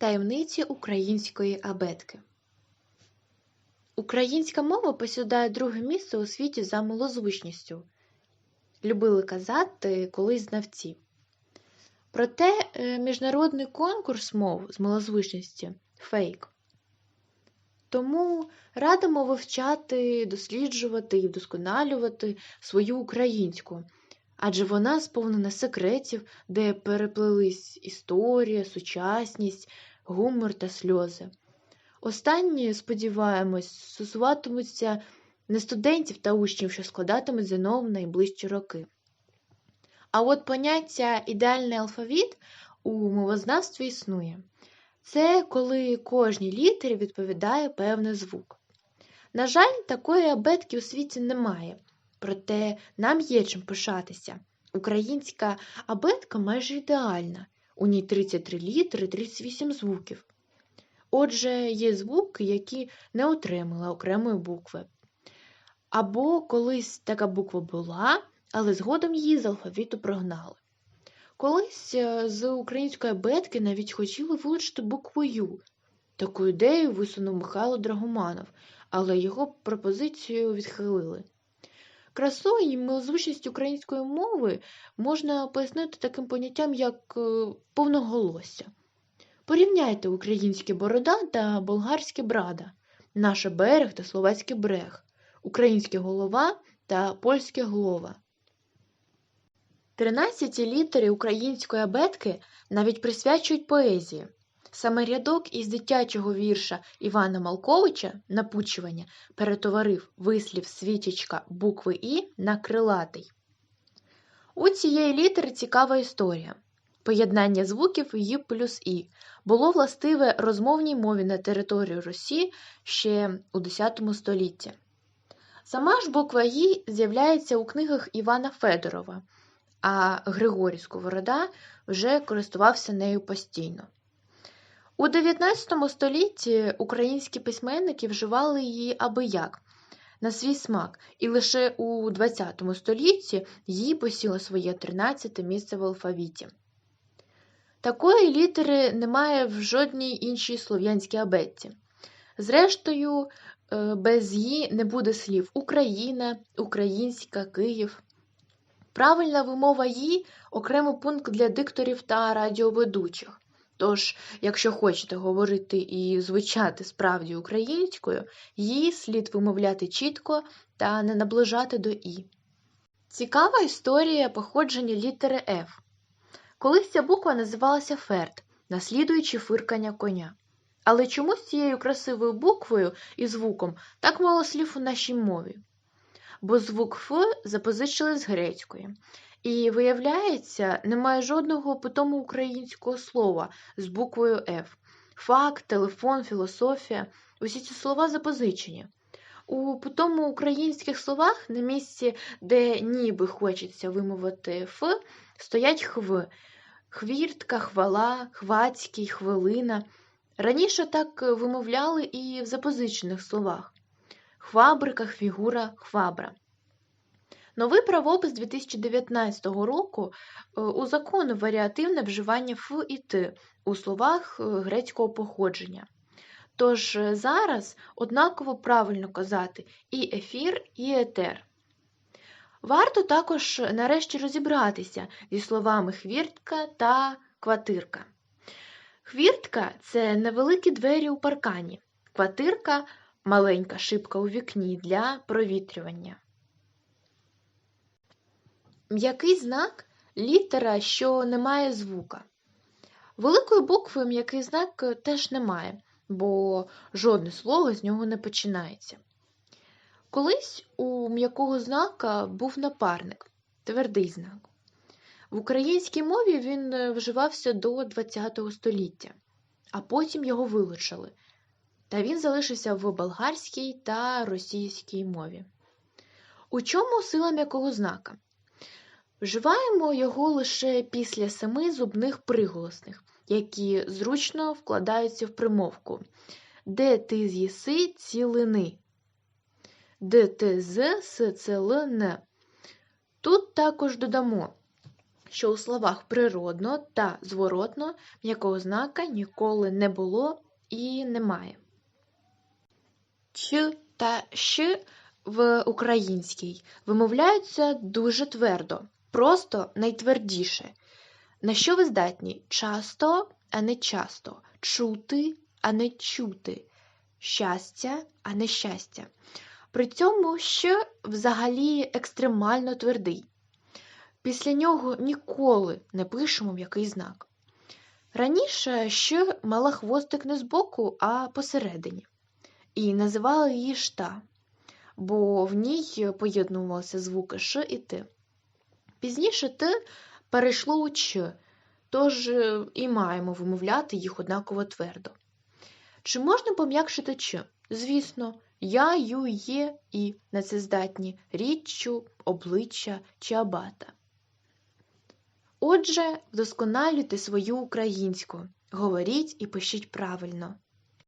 Таємниці української абетки Українська мова посідає друге місце у світі за малозвучністю. Любили казати колись знавці. Проте е, міжнародний конкурс мов з малозвучності фейк. Тому радимо вивчати, досліджувати і вдосконалювати свою українську, адже вона сповнена секретів, де переплелись історія, сучасність, гумор та сльози. Останні, сподіваємось, стосуватимуться не студентів та учнів, що складатимуть ЗНО в найближчі роки. А от поняття ідеальний алфавіт у мовознавстві існує. Це коли кожній літері відповідає певний звук. На жаль, такої абетки у світі немає, проте нам є чим пишатися. Українська абетка майже ідеальна, у ній 33 літери, 38 звуків. Отже, є звуки, які не отримали окремої букви. Або колись така буква була, але згодом її з алфавіту прогнали. Колись е, з української абетки навіть хотіли вилучити букву Ю. Таку ідею висунув Михайло Драгоманов, але його пропозицію відхилили. Красу і милозвучність української мови можна пояснити таким поняттям, як е, повноголосся. Порівняйте українське борода та болгарське брада, наше берег та словацький брег, українське голова та польське голова. Тринадцяті літери української абетки навіть присвячують поезії. Саме рядок із дитячого вірша Івана Малковича напучування перетоварив вислів світічка букви І на крилатий. У цієї літери цікава історія. Поєднання звуків «й» плюс І було властиве розмовній мові на території Росії ще у X столітті. Сама ж буква «й» з'являється у книгах Івана Федорова, а Григорій Сковорода вже користувався нею постійно. У 19 столітті українські письменники вживали її аби як на свій смак, і лише у 20 столітті її посіло своє 13 місце в алфавіті. Такої літери немає в жодній іншій слов'янській абетці. Зрештою, е, без її не буде слів Україна, Українська, Київ. Правильна вимова її окремий пункт для дикторів та радіоведучих. Тож, якщо хочете говорити і звучати справді українською, її слід вимовляти чітко та не наближати до І. Цікава історія походження літери F. Колись ця буква називалася Ферд, наслідуючи фиркання коня. Але чомусь цією красивою буквою і звуком так мало слів у нашій мові. Бо звук Ф запозичили з грецької. І, виявляється, немає жодного питому українського слова з буквою F. Факт, телефон, філософія усі ці слова запозичені. У питому українських словах на місці, де ніби хочеться вимовити Ф, стоять хв, хвіртка, хвала, хвацький, хвилина. Раніше так вимовляли і в запозичених словах хвабрика, фігура, хвабра. Новий правопис 2019 року е, узаконив варіативне вживання Ф і Т у словах е, грецького походження. Тож е, зараз однаково правильно казати і ефір, і етер. Варто також нарешті розібратися зі словами хвіртка та квартирка. Хвіртка це невеликі двері у паркані, квартирка маленька шибка у вікні для провітрювання. М'який знак літера, що не має звука. Великої букви м'який знак теж немає, бо жодне слово з нього не починається. Колись у м'якого знака був напарник, твердий знак. В українській мові він е, вживався до ХХ століття, а потім його вилучили, та він залишився в болгарській та російській мові. У чому сила м'якого знака? Вживаємо його лише після семи зубних приголосних, які зручно вкладаються в примовку, де ти з'їси цілини. ДТЗ СЦЛН. Тут також додамо що у словах природно та зворотно м'якого знака ніколи не було і немає. Ч та щ в українській вимовляються дуже твердо, просто найтвердіше. На що ви здатні? Часто, а не часто, чути, а не чути, щастя, а не щастя. При цьому щ взагалі екстремально твердий. Після нього ніколи не пишемо м'який знак. Раніше щ мала хвостик не збоку, а посередині, і називали її шта, бо в ній поєднувалися звуки ш і т. Пізніше т перейшло у ч, тож е, і маємо вимовляти їх однаково твердо. Чи можна пом'якшити ч? Звісно, я, ю, є і на це здатні річчю, обличчя чи абата. Отже, вдосконалюйте свою українську, говоріть і пишіть правильно.